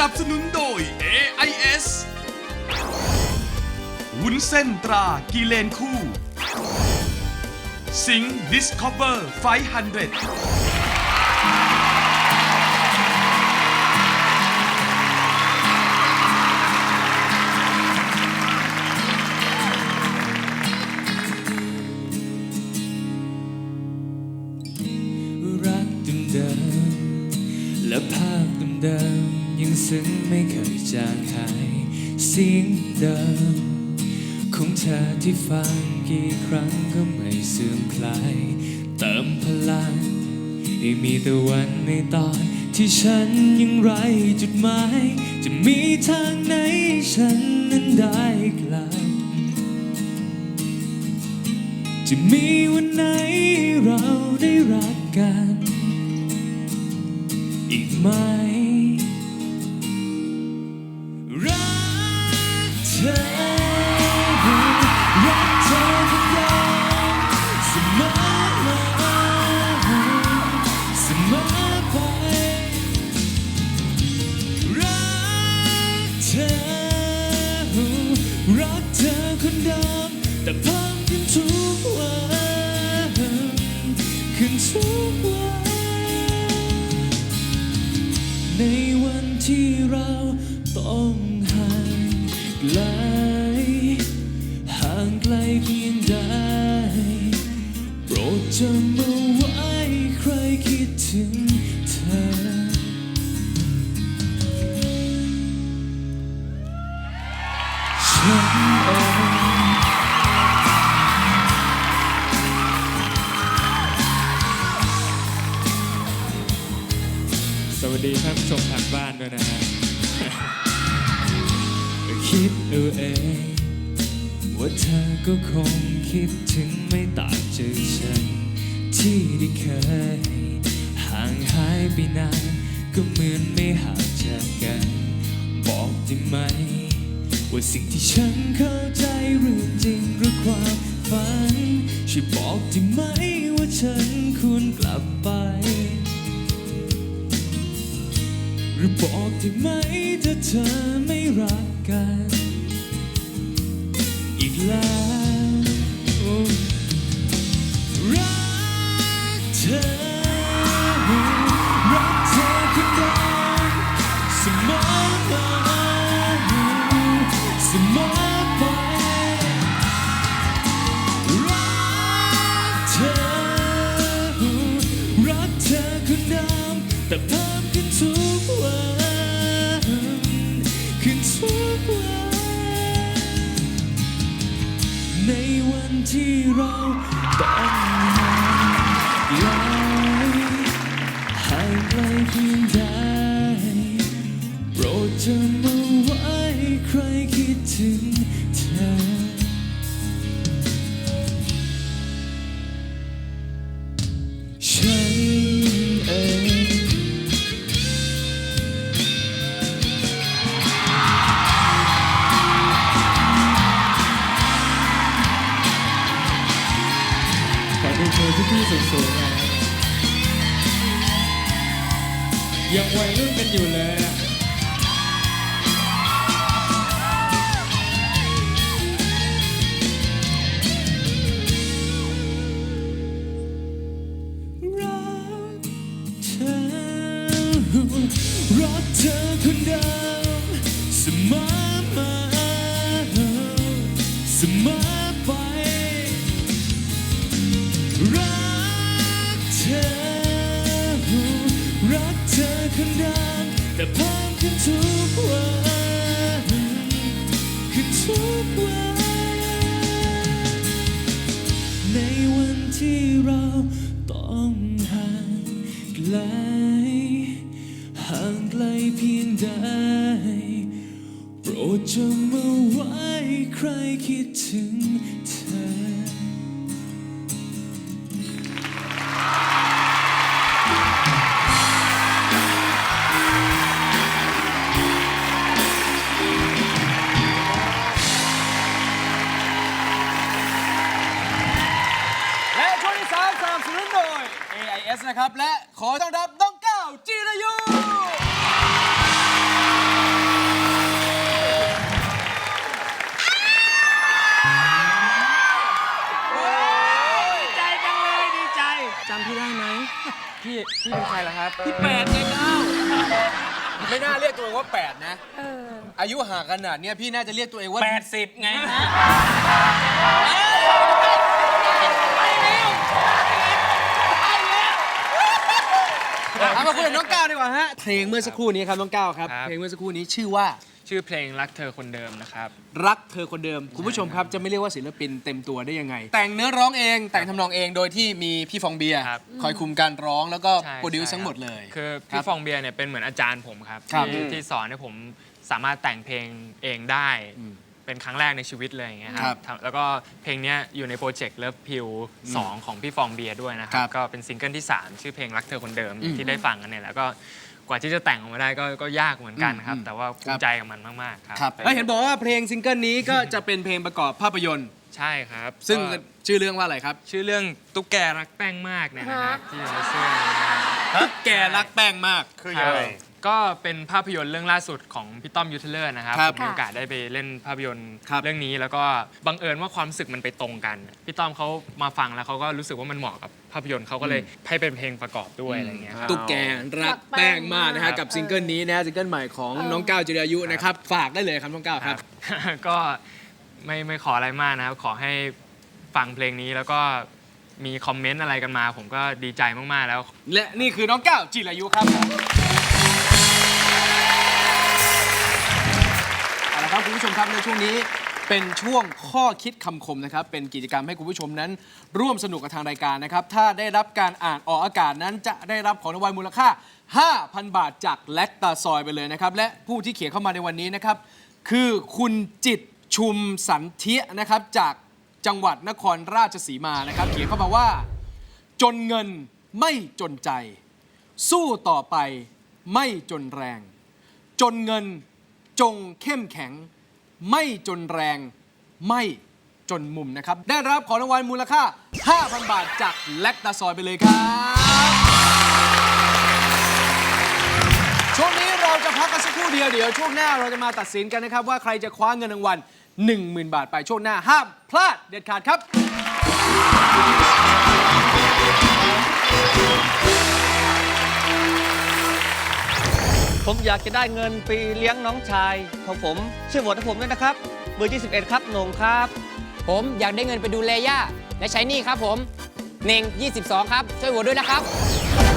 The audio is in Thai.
นับสนุนโดย AIS วุ้นเส้นตรากิเลนคู่ สิง Discover 500รักเดิมและภาพเดิม ยังซึ้งไม่เคยจางหายเสียงเดิมของเธอที่ฟังกี่ครั้งก็ไม่เสื่อมคลาย เติมพลังให้มีแต่วันในตอนที่ฉันยังไรจุดหมาย จะมีทางไหนฉันนั้นได้กลับจะมีวันไหนเราได้รักกัน อีกไหม ต้องห่างไกล ห่างไกลเพียงใดโปรดจำเอาไว้ใครคิดถึงเธอฉันเองสวัสดีท่านผู้ชมทางบ้านด้วยนะฮะ คิดเอาเองว่าเธอก็คงคิดถึงไม่ต่างจากฉัน ที่ได้เคย ห่างหายไปนานก็เหมือนไม่ห่างจากกัน บอกได้ไหม ว่าสิ่งที่ฉันเข้าใจเรื่องจริงหรือความฝันช่วยบอกได้ไหมว่าฉันควรกลับไปหรือบอกได้ไหมถ้าเธอไม่รัก กัน อีกแล้วรักเธอรักเธอคนเดิมเสมอมาเสมอไปรักเธอรักเธอคนเดิมแต่เพิ่ม วันที่เราต้องห่างไกลห่างไกลเพียงใดโปรดจำเอาไว้ใครคิดถึงเธอ ยังวัยรุ่นกันอยู่เลยรักเธอรักเธอคนเดิมเสมอ คนเดิมแต่เพิ่มขึ้นทุกวันขึ้นทุกวันในวันที่เราต้องห่างไกลห่างไกลเพียงใดโปรดจำเอาไว้ใครคิดถึงเธอ ครับ และขอต้อนรับน้องก้าวจีรายุ ดีใจจังเลยดีใจจำพี่ได้ไหมพี่พี่เป็นใครล่ะครับพี่แปดไงก้าวไม่น่าเรียกตัวเองว่า 8 นะ อายุห่างขนาดเนี้ยพี่น่าจะเรียกตัวเองว่า 80 ไง เอ้ เอามาคุยกับน้องก้าวดีกว่าฮะ เพลงเมื่อสักครู่นี้ครับน้องก้าวครับ ครับ เพลงเมื่อสักครู่นี้ชื่อว่า ชื่อเพลงรักเธอคนเดิมนะครับ รักเธอคนเดิม คุณผู้ชมครับจะไม่เรียกว่าศิลปินเต็มตัวได้ยังไง แต่งเนื้อร้องเองแต่งทำนองเองโดยที่มีพี่ฟองเบียร์ครับ คอยคุมการร้องแล้วก็ใช่โปรดิวซ์ใช่ทั้งหมดเลย คือครัพี่บฟองเบียร์เนี่ยเป็นเหมือนอาจารย์ผมครับครับที่ที่สอนให้ผมสามารถแต่งเพลงเองได้ เป็นครั้งแรกในชีวิตเลยอย่างเงี้ยคครัรับบทำแล้วก็เพลงเนี้ยอยู่ในโปรเจกต์เลิฟพิวสองของพี่ฟองเบียร์ด้วยนะคครัรับ บก็เป็นซิงเกิลที่ 3 ชื่อเพลงรักเธอคนเดิมอืมที่ได้ฟังกันเนี่ยแล้วก็กว่าที่จะแต่งออกมาได้ก็ก็ยากเหมือนกันครับ อืม แต่ว่าภูครัมิบใจกับมันมากๆครับครับแล้วเห็นบอกว่าเพลงซิงเกิลนี้ก็จะเป็นเพลงประกอบภาพยนตร์ ใช่ครับซึ่งก็ชื่อเรื่องว่าอะไรครับ ชื่อเรื่องตุ๊กแกรักแป้งมากเนี่ยนะครับที่อยู่ในเสื้อนี้นะครับแกรักแป้งมาก คือยังไง ก็เป็นภาพยนตร์เรื่องล่าสุดของพี่ต้อมยูเทเลอร์นะครับครับผมมีโอกาสได้ไปเล่นภาพยนตร์ครับ เรื่องนี้ แล้วก็บังเอิญว่าความรู้สึกมันไปตรงกัน พี่ต้อมเขามาฟังแล้วเขาก็รู้สึกว่ามันเหมาะกับภาพยนตร์เขาก็เลยให้เป็นเพลงประกอบด้วยอะไรเงี้ยครับ ตุ๊กแกรักแป้งมากนะฮะกับซิงเกิลนี้นะฮะซิงเกิลใหม่ของน้องก้าวจิรายุนะครับฝากได้เลยครับน้องก้าวครับ ก็ไม่ไม่ขออะไรมากนะครับ ขอให้ฟังเพลงนี้แล้วก็มีคอมเมนต์อะไรกันมา ผมก็ดีใจมาก ๆ แล้ว และนี่คือน้องก้าวจิรายุครับ มครับในช่วงนี้เป็นช่วงข้อคิดคำคมนะครับ เป็นกิจกรรมให้คุณผู้ชมนั้น ร่วมสนุกกับทางรายการนะครับ ถ้าได้รับการอ่านออกอากาศนั้นจะได้รับของรางวัลมูลค่า 5,000 บาทจากแลคตาซอยไปเลยนะครับ และผู้ที่เขียนเข้ามาในวันนี้นะครับ คือคุณจิตชุมสันเทียนะครับ จากจังหวัดนครราชสีมานะครับ เขียนเข้ามาว่า จนเงินไม่จนใจ สู้ต่อไปไม่จนแรง จนเงินจงเข้มแข็ง ไม่จนแรง ไม่จนมุมนะครับ ได้รับของรางวัลมูลค่า 5,000 บาทจากแลคตาซอยไปเลยครับ ช่วงนี้เราจะพักกันสักครู่เดียวเดี๋ยวช่วงหน้าเราจะมาตัดสินกันนะครับว่าใครจะคว้าเงินรางวัล10,000 บาทไปช่วงหน้าห้ามพลาดเด็ดขาดครับ ผมอยากจะได้เงินไปเลี้ยงน้องชายของผมช่วยโหวตให้ผมด้วยนะครับ เบอร์ 21 ครับโหนงครับ ผมอยากได้เงินไปดูแลย่าและใช้หนี้ครับผมเน่ง22 ครับ ช่วยโหวตด้วยนะครับ